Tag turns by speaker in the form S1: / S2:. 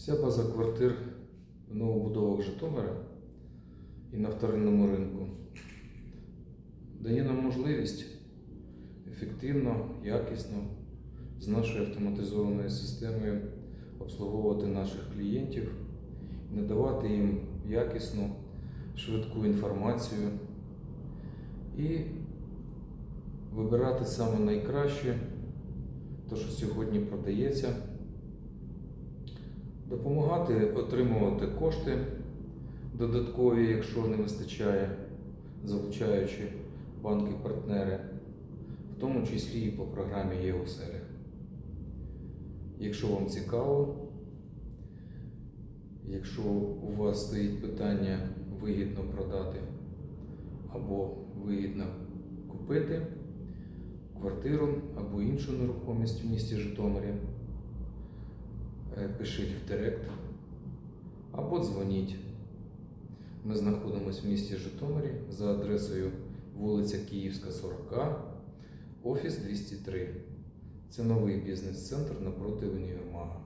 S1: Вся база квартир в новобудовах Житомира і на вторинному ринку дає нам можливість ефективно, якісно з нашою автоматизованою системою обслуговувати наших клієнтів, надавати їм якісну, швидку інформацію і вибирати саме найкраще, те, що сьогодні продається, допомагати отримувати кошти додаткові, якщо не вистачає, залучаючи банки-партнери, в тому числі і по програмі ЄОСЕЛі. Якщо вам цікаво, якщо у вас стоїть питання вигідно продати або вигідно купити квартиру або іншу нерухомість в місті Житомирі, пишіть в Директ або дзвоніть. Ми знаходимося в місті Житомирі за адресою вулиця Київська, 40, офіс 203. Це новий бізнес-центр напроти універмага.